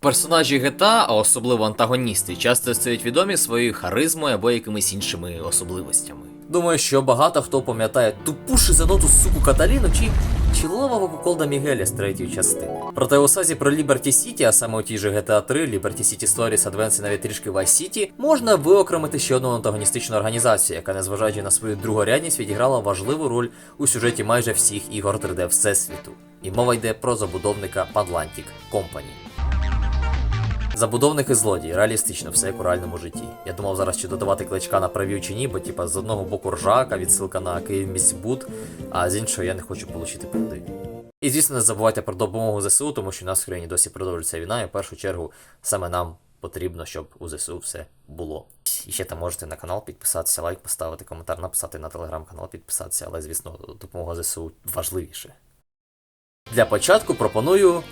Персонажі GTA, а особливо антагоністи, часто стають відомі своєю харизмою або якимись іншими особливостями. Думаю, що багато хто пам'ятає тупу шизануту суку Каталіну чи чілового куколда Мігеля з третьої частини. Проте у сазі про Liberty City, а саме у тій же GTA 3, Liberty City Stories Advance і навіть трішки Vice City, можна виокремити ще одну антагоністичну організацію, яка, незважаючи на свою другорядність, відіграла важливу роль у сюжеті майже всіх ігор 3D Всесвіту. І мова йде про забудовника Padlantic Company. Забудовники злодії, реалістично, все як у реальному житті. Я думав зараз чи додавати кличка на прев'ю чи ні, бо типа з одного боку ржака, відсилка на Київ міськбуд, а з іншого я не хочу отримати пункти. І звісно, не забувайте про допомогу ЗСУ, тому що в нас в країні досі продовжується війна, і в першу чергу саме нам потрібно, щоб у ЗСУ все було. І ще там можете на канал підписатися, лайк поставити, коментар написати на телеграм-канал підписатися, але звісно, допомога ЗСУ важливіше. Для початку пропоную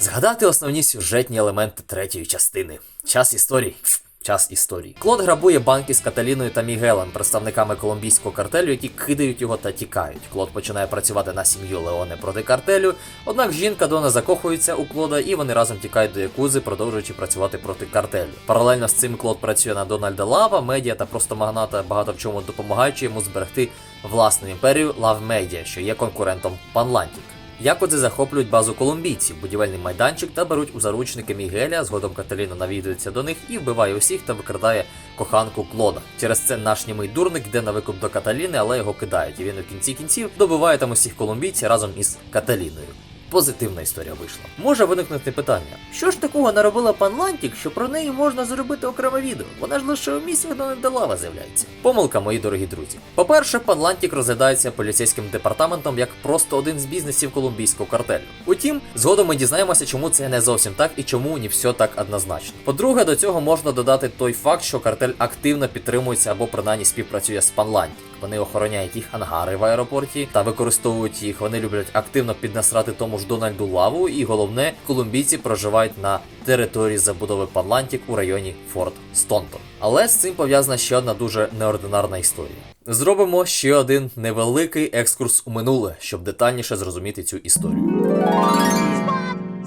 Згадати основні сюжетні елементи третьої частини. Час історії. Час історії. Клод грабує банки з Каталіною та Мігелем, представниками колумбійського картелю, які кидають його та тікають. Клод починає працювати на сім'ю Леоне проти картелю. Однак жінка Дона закохується у Клода, і вони разом тікають до Якузи, продовжуючи працювати проти картелю. Паралельно з цим Клод працює на Дональда Лава, медіа та просто магната, багато в чому допомагаючи йому зберегти власну імперію Лав Медіа, що є конкурентом Панлантік. Якодзи захоплюють базу колумбійців, будівельний майданчик та беруть у заручники Мігеля. Згодом Каталіна навідується до них і вбиває усіх та викрадає коханку Клода. Через це наш німий дурник йде на викуп до Каталіни, але його кидають. І він у кінці кінців добиває там усіх колумбійців разом із Каталіною. Позитивна історія вийшла. Може виникнути питання: що ж такого наробила пан Лантік, що про неї можна зробити окреме відео? Вона ж лише у місці Дональда Лава з'являється. Помилка, мої дорогі друзі. По-перше, пан Лантік розглядається поліцейським департаментом як просто один з бізнесів колумбійського картелю. Утім, згодом ми дізнаємося, чому це не зовсім так і чому не все так однозначно. По-друге, до цього можна додати той факт, що картель активно підтримується або принаймні співпрацює з пан Лантік. Вони охороняють їх ангари в аеропорті та використовують їх. Вони люблять активно піднасрати тому ж Дональду Лаву, і головне, колумбійці проживають на території забудови Панлантік у районі Форт Стонтон. Але з цим пов'язана ще одна дуже неординарна історія. Зробимо ще один невеликий екскурс у минуле, щоб детальніше зрозуміти цю історію.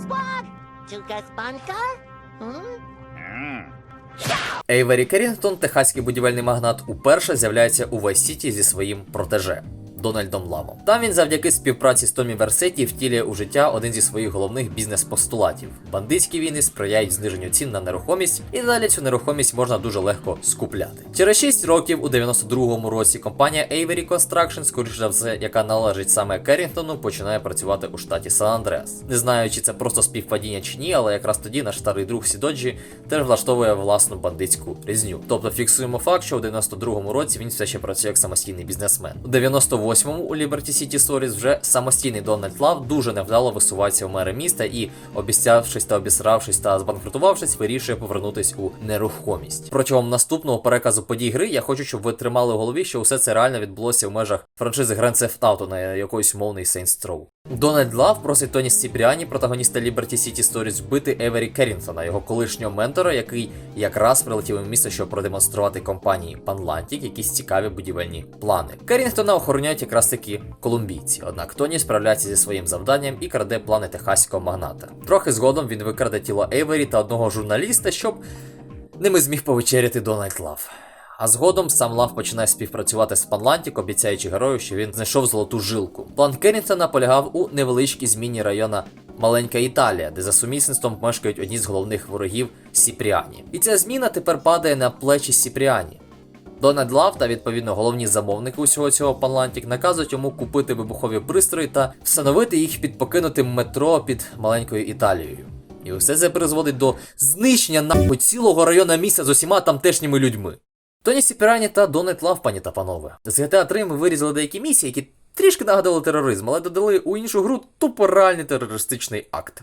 Squad! Chuka Spanka? Hmm? Ейвері Керрінгтон, техаський будівельний магнат, уперше з'являється у Vice City зі своїм протеже. Дональдом Лавом. Там він завдяки співпраці з Томі Версеті втілює у життя один зі своїх головних бізнес-постулатів. Бандитські війни сприяють зниженню цін на нерухомість, і далі цю нерухомість можна дуже легко скупляти. Через 6 років, у 92-му році, компанія Avery Construction, скоріш за все, яка належить саме Керрінгтону, починає працювати у штаті Сан-Андреас. Не знаю, чи це просто співпадіння чи ні, але якраз тоді наш старий друг Сідоджі теж влаштовує власну бандитську різню. Тобто фіксуємо факт, що у 92-му році він все ще працює як самостійний бізнесмен. У 98-му у Liberty City Stories вже самостійний Дональд Лав дуже невдало висувається в мери міста і, обіцявшись та обісравшись та збанкрутувавшись, вирішує повернутись у нерухомість. Протягом наступного переказу подій гри я хочу, щоб ви тримали в голові, що усе це реально відбулося в межах франшизи Grand Theft Auto на якоїсь мовний Saints Row. Дональд Лав просить Тоні Сіпріані, протагоніста Liberty City Stories, вбити Евері Керрінтона, його колишнього ментора, який якраз прилетів у місто, щоб продемонструвати компанії Панлантік якісь цікаві будівельні плани. Керрінтона охороняють якраз таки колумбійці. Однак Тоні справляється зі своїм завданням і краде плани техаського магната. Трохи згодом він викраде тіло Ейвері та одного журналіста, щоб ними зміг повечеряти Дональд Лав. А згодом сам Лав починає співпрацювати з Панлантік, обіцяючи герою, що він знайшов золоту жилку. План Керрінтона полягав у невеличкій зміні района Маленька Італія, де за сумісництвом мешкають одні з головних ворогів Сіпріані. І ця зміна тепер падає на плечі Сіпріані. Дональд Лав та відповідно головні замовники усього цього Панлантік наказують йому купити вибухові пристрої та встановити їх під покинутим метро під маленькою Італією. І усе це призводить до знищення нахуй цілого району міста з усіма тамтешніми людьми. Тоні Сіпірані та Дональд Лав, пані та панове. З GTA 3 ми вирізали деякі місії, які трішки нагадали тероризм, але додали у іншу гру тупо реальний терористичний акт.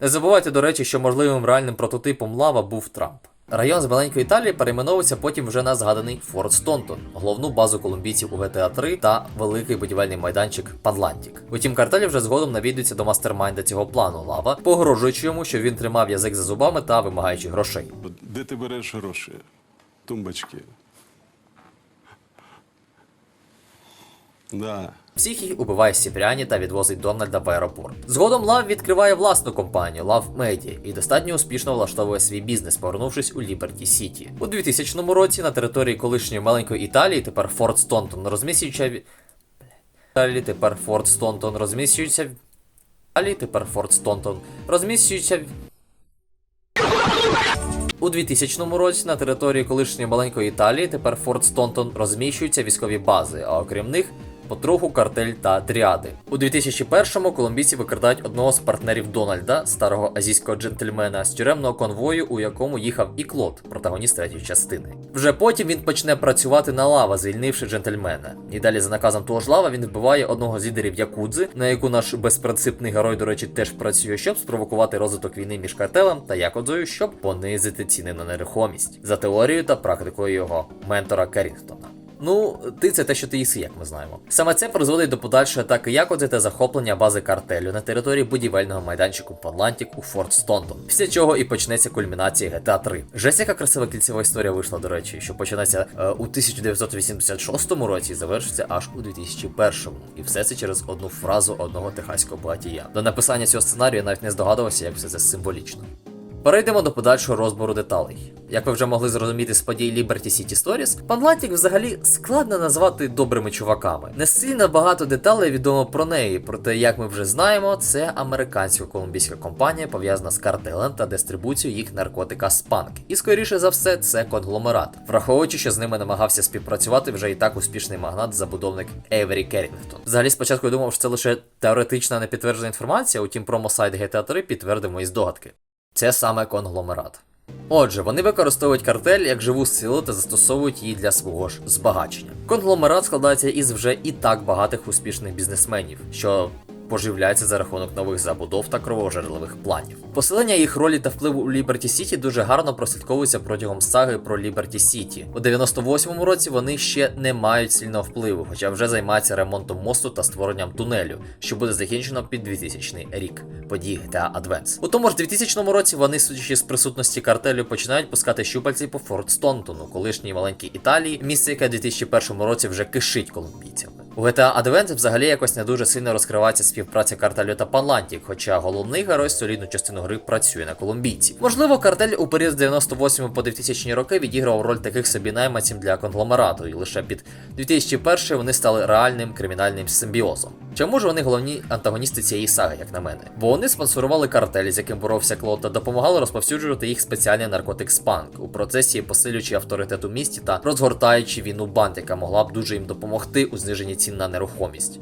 Не забувайте, до речі, що можливим реальним прототипом лава був Трамп. Район з маленької Італії перейменовується потім вже на згаданий Форт Стонтон, головну базу колумбійців у GTA 3 та великий будівельний майданчик Панлантік. Утім, картелі вже згодом навідуються до мастермайнда цього плану лава, погрожуючи йому, що він тримав язик за зубами та вимагаючи грошей. Де ти береш гроші? Тумбочки. Да. Всіх убиває Сіпряні та відвозить Дональда в аеропорт. Згодом Лав відкриває власну компанію Love Media і достатньо успішно влаштовує свій бізнес, повернувшись у Ліберті Сіті. У 2000 році на території колишньої маленької Італії, тепер Форт Стонтон, розміщується ві- Італії, тепер Форт Стонтон розміщується. в- Італії, тепер Форт Стонтон розміщується. У 2000 році на території колишньої маленької Італії тепер Форт Стонтон розміщуються військові бази, а окрім них потроху картель та дріади. У 2001-му колумбійці викрадають одного з партнерів Дональда, старого азійського джентльмена, з тюремного конвою, у якому їхав і Клод, протагоніст третьої частини. Вже потім він почне працювати на лава, звільнивши джентльмена. І далі, за наказом того ж лава, він вбиває одного з лідерів Якудзи, на яку наш безпринципний герой, до речі, теж працює, щоб спровокувати розвиток війни між картелем та Якудзою, щоб понизити ціни на нерухомість за теорією та практикою його ментора Керрінгтона. Ну, ти це те, що ти їси, як ми знаємо. Саме це призводить до подальшої атаки Якудзи та захоплення бази картелю на території будівельного майданчику Панлантік у Форт Стонтон. Після чого і почнеться кульмінація GTA 3. Жесть, яка красива кільцева історія вийшла, до речі, що починається е, у 1986 році і завершиться аж у 2001. І все це через одну фразу одного техаського багатія. До написання цього сценарію я навіть не здогадувався, як все це символічно. Перейдемо до подальшого розбору деталей. Як ви вже могли зрозуміти з подій Liberty City Stories, Панлантік взагалі складно назвати добрими чуваками. Не сильно багато деталей відомо про неї, проте, як ми вже знаємо, це американсько-колумбійська компанія пов'язана з картелем та дистрибуцією їх наркотика Спанк. І скоріше за все, це конгломерат, враховуючи, що з ними намагався співпрацювати вже і так успішний магнат, забудовник Ейвері Керрінгтон. Взагалі, спочатку я думав, що це лише теоретична непідтверджена інформація, утім промо-сайт GTA 3 підтвердив мої здогадки. Це саме конгломерат. Отже, вони використовують картель як живу силу та застосовують її для свого ж збагачення. Конгломерат складається із вже і так багатих успішних бізнесменів, що поживляються за рахунок нових забудов та кровожерливих планів. Посилення їх ролі та впливу у Liberty City дуже гарно прослідковується протягом саги про Liberty City. У 98-му році вони ще не мають сильного впливу, хоча вже займаються ремонтом мосту та створенням тунелю, що буде закінчено під 2000 рік. Події GTA Advance. У тому ж 2000 році вони, судячи з присутності картелю, починають пускати щупальці по Форт Стонтону, колишній маленькій Італії, місце, яке в 2001 році вже кишить колумбійцями. У GTA Advent взагалі якось не дуже сильно розкривається співпраця картелю та Панлантік, хоча головний герой солідну частину гри працює на колумбійці. Можливо, картель у період з 98 по 2000 роки відіграв роль таких собі найманців для конгломерату, і лише під 2001 вони стали реальним кримінальним симбіозом. Чому ж вони головні антагоністи цієї саги, як на мене? Бо вони спонсорували картель, з яким боровся Клод, та допомагали розповсюджувати їх спеціальний наркотик спанк у процесі посилюючи авторитет у місті та розгортаючи війну банд, яка могла б дуже їм допомогти у зниженні цін на нерухомість.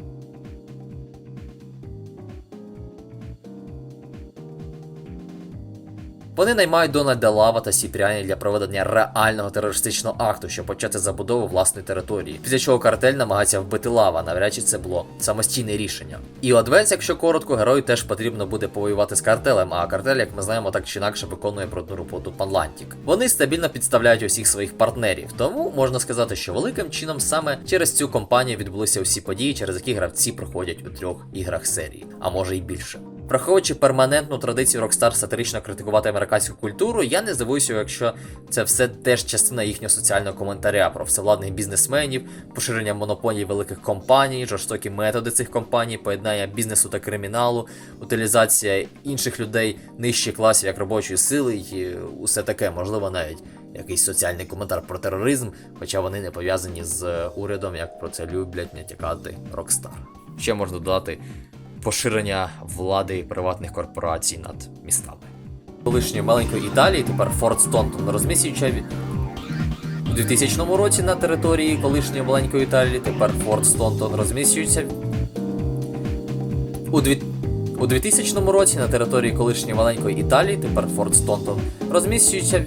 Вони наймають Дональда Лава та Сіпряні для проведення реального терористичного акту, щоб почати забудову власної території. Після чого картель намагається вбити лава, навряд чи це було самостійне рішення. І у Адвенс, якщо коротко, герою теж потрібно буде повоювати з картелем, а картель, як ми знаємо, так чи інакше виконує брудну роботу Панлантік. Вони стабільно підставляють усіх своїх партнерів, тому можна сказати, що великим чином саме через цю компанію відбулися усі події, через які гравці проходять у трьох іграх серії, а може й більше. Враховуючи перманентну традицію Rockstar сатирично критикувати американську культуру, я не здивуюся, якщо це все теж частина їхнього соціального коментаря про всевладних бізнесменів, поширення монополій великих компаній, жорстокі методи цих компаній, поєднання бізнесу та криміналу, утилізація інших людей нижчих класів як робочої сили і усе таке, можливо, навіть якийсь соціальний коментар про тероризм, хоча вони не пов'язані з урядом, як про це люблять натякати Rockstar. Ще можна додати поширення влади приватних корпорацій над містами. Колишньої маленької Італії, тепер Форт Стонтон, від... у 2000 році на території колишньої маленької Італії, тепер Форт Стонтон розміщується у, дві... у 2000 році на території колишньої маленької Італії, тепер Форт Стонтон, розміщується